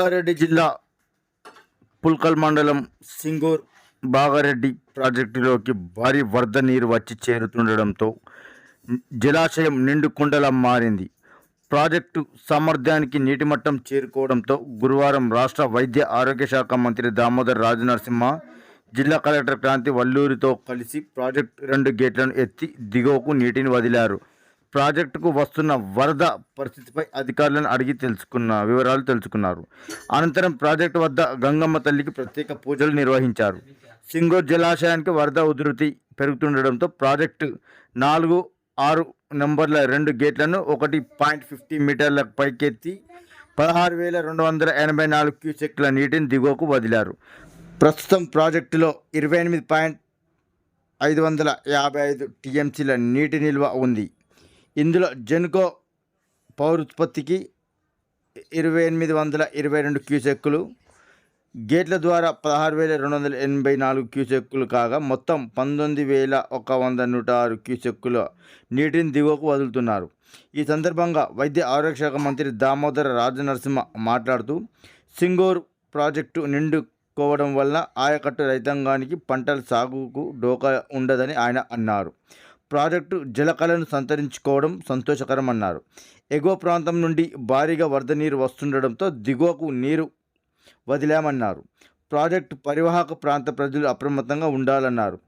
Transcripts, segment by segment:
రంగారెడ్డి జిల్లా పుల్కల్ మండలం సింగూర్ బాగారెడ్డి ప్రాజెక్టులోకి భారీ వరద నీరు వచ్చి చేరుతుండడంతో జలాశయం నిండు కుండలా మారింది. ప్రాజెక్టు సామర్థ్యానికి నీటి మట్టం చేరుకోవడంతో గురువారం రాష్ట్ర వైద్య ఆరోగ్య శాఖ మంత్రి దామోదర్ రాజనరసింహ జిల్లా కలెక్టర్ క్రాంతి వల్లూరితో కలిసి ప్రాజెక్టు రెండు గేట్లను ఎత్తి దిగువకు నీటిని వదిలారు. ప్రాజెక్టుకు వస్తున్న వరద పరిస్థితిపై అధికారులను అడిగి తెలుసుకున్న వివరాలు తెలుసుకున్నారు. అనంతరం ప్రాజెక్టు వద్ద గంగమ్మ తల్లికి ప్రత్యేక పూజలు నిర్వహించారు. సింగో జలాశయానికి వరద ఉధృతి పెరుగుతుండడంతో ప్రాజెక్టు నాలుగు ఆరు నంబర్ల రెండు గేట్లను ఒకటి పాయింట్ ఫిఫ్టీ మీటర్ల పైకెత్తి పదహారు వేల రెండు వందల ఎనభై నాలుగు క్యూసెక్ల నీటిని దిగువకు వదిలారు. ప్రస్తుతం ప్రాజెక్టులో ఇరవై ఎనిమిది పాయింట్ ఐదు వందల యాభై ఐదు టీఎంసీల నీటి నిల్వ ఉంది. ఇందులో జెన్కో పౌరుత్పత్తికి ఇరవై ఎనిమిది వందల ఇరవై రెండు క్యూసెక్కులు గేట్ల ద్వారా పదహారు వేల రెండు వందల ఎనభై నాలుగు క్యూసెక్కులు కాగా మొత్తం పంతొమ్మిది వేల ఒక వంద నూట ఆరు క్యూసెక్కుల నీటిని దిగువకు వదులుతున్నారు. ఈ సందర్భంగా వైద్య ఆరోగ్య శాఖ మంత్రి దామోదర రాజనరసింహ మాట్లాడుతూ సింగూర్ ప్రాజెక్టు నిండుకోవడం వల్ల ఆయకట్టు రైతాంగానికి పంటల సాగుకు డోకా ఉండదని ఆయన అన్నారు. ప్రాజెక్టు జలకళను సంతరించుకోవడం సంతోషకరం అన్నారు ఎగువ ప్రాంతం నుండి భారీగా వరద నీరు వస్తుండడంతో దిగువకు నీరు వదిలామన్నారు. ప్రాజెక్టు పరివాహక ప్రాంత ప్రజలు అప్రమత్తంగా ఉండాలన్నారు.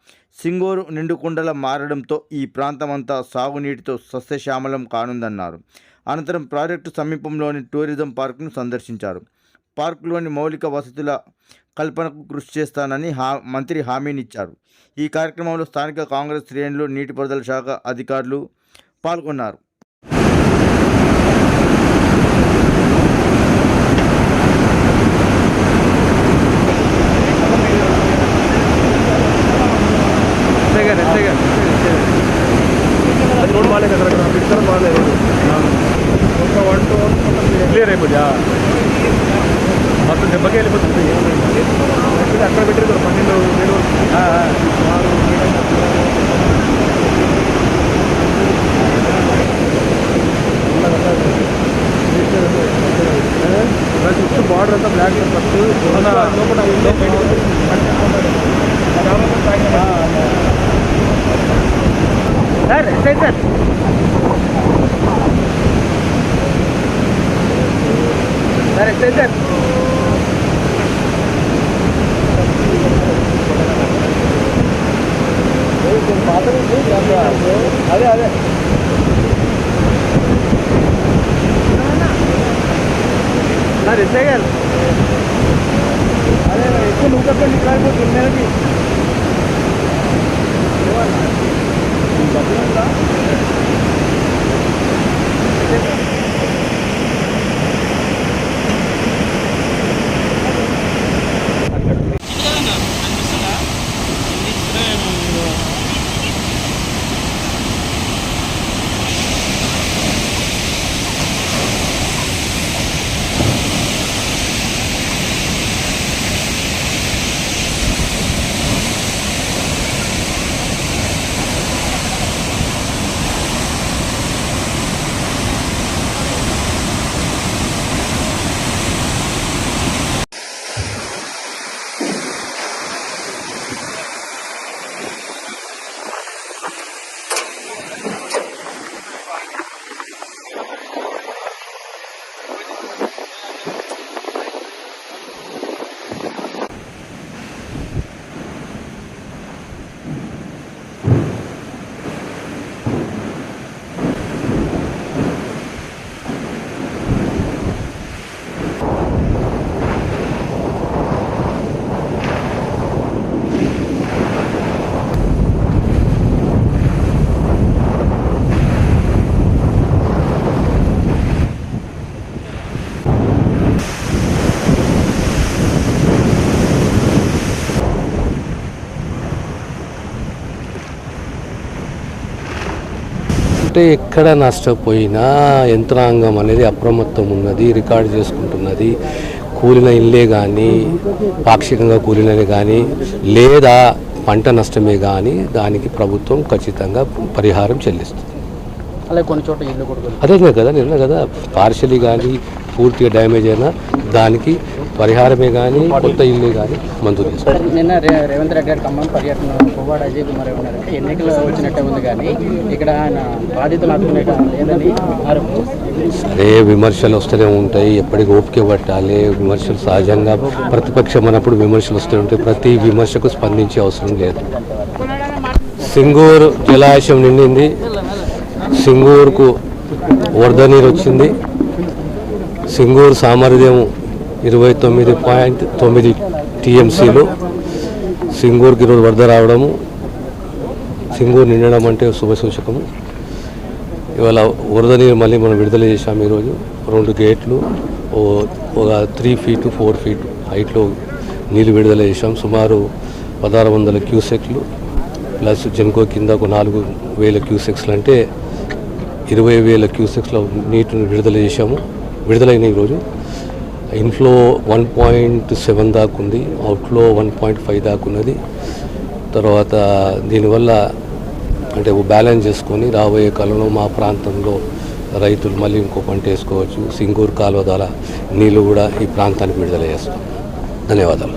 సింగూరు నిండుకుండల మారడంతో ఈ ప్రాంతమంతా సాగునీటితో సస్యశ్యామలం కానుందన్నారు. అనంతరం ప్రాజెక్టు సమీపంలోని టూరిజం పార్క్ను సందర్శించారు. పార్కులోని మౌలిక వసతుల కల్పనకు కృషి చేస్తానని హా మంత్రి హామీనిచ్చారు. ఈ కార్యక్రమంలో స్థానిక కాంగ్రెస్ శ్రేణులు నీటిపారుదల శాఖ అధికారులు పాల్గొన్నారు సెకండ్ సెకండ్ అది రోడ్ బాగాలేదు అక్కడ అక్కడ పిక్చర్ బాగాలేదు ఒక వన్ టూ వన్ క్లియర్ అయిపోద్ది మొత్తం దెబ్బకి వెళ్ళిపోతుంది అక్కడ పెట్టారు పన్నెండు వేలు చుట్టూ బార్డర్ అంతా black first sir SI sir sir SI sir అదే అదే సార్ ఎస్ఐ గారు అదే ఎక్కువ నువ్వు చెప్పండి ఇక్కడ అయిపోతుంది నెలకి అంటే ఎక్కడ నష్టపోయినా యంత్రాంగం అనేది అప్రమత్తం ఉన్నది రికార్డు చేసుకుంటున్నది. కూలిన ఇల్లే కానీ పాక్షికంగా కూలినవి కానీ లేదా పంట నష్టమే కానీ దానికి ప్రభుత్వం ఖచ్చితంగా పరిహారం చెల్లిస్తుంది. అలాగే కొన్ని చోట్ల ఇల్లు కూడా అదే కదా నిన్న కదా పార్షలీ కానీ పూర్తిగా డ్యామేజ్ అయినా దానికి పరిహారమే కానీ కొత్త ఇల్లు కానీ మంజూరు చేస్తారు నిన్న రేవంత్ రెడ్డి గారి ఖమ్మం పర్యటన పువ్వాడ అజయ్ కుమార్ ఉన్నారంటే ఎన్నికలు వచ్చినట్టే ఉంది కానీ ఇక్కడ ఆయన బాధితులు ఆదుకునే లేదని సరే విమర్శలు వస్తూనే ఉంటాయి. ఎప్పటికీ ఓపిక పట్టాలి. విమర్శలు సహజంగా ప్రతిపక్షం అన్నప్పుడు విమర్శలు వస్తూ ఉంటాయి. ప్రతి విమర్శకు స్పందించే అవసరం లేదు. సింగూరు జలాశయం నిండింది. సింగూరుకు వరద నీరు వచ్చింది. సింగూరు సామర్థ్యం ఇరవై తొమ్మిది పాయింట్ తొమ్మిది టీఎంసీలు. సింగూరుకి ఈరోజు వరద రావడము సింగూరు నిండడం అంటే శుభసూచకము ఇవాళ వరద నీరు మళ్ళీ మనం విడుదల చేసాం ఈరోజు. రెండు గేట్లు ఓ- ఒక త్రీ ఫీటు ఫోర్ ఫీట్ హైట్లో నీళ్ళు విడుదల చేశాం. సుమారు పదహారు వందల క్యూసెక్లు ప్లస్ జెన్కో కింద ఒక నాలుగు వేల క్యూసెక్స్లు అంటే ఇరవై వేల క్యూసెక్స్లో నీటిని విడుదల చేశాము. విడుదలైన ఈరోజు ఇన్ఫ్లో వన్ పాయింట్ సెవెన్ దాకా ఉంది అవుట్లో వన్ పాయింట్ ఫైవ్ దాకా ఉన్నది. తర్వాత దీనివల్ల అంటే బ్యాలెన్స్ చేసుకొని రాబోయే కాలంలో మా ప్రాంతంలో రైతులు మళ్ళీ ఇంకో పంట వేసుకోవచ్చు. సింగూరు కాలువ ద్వారా నీళ్ళు కూడా ఈ ప్రాంతానికి విడుదల చేస్తాం. ధన్యవాదాలు.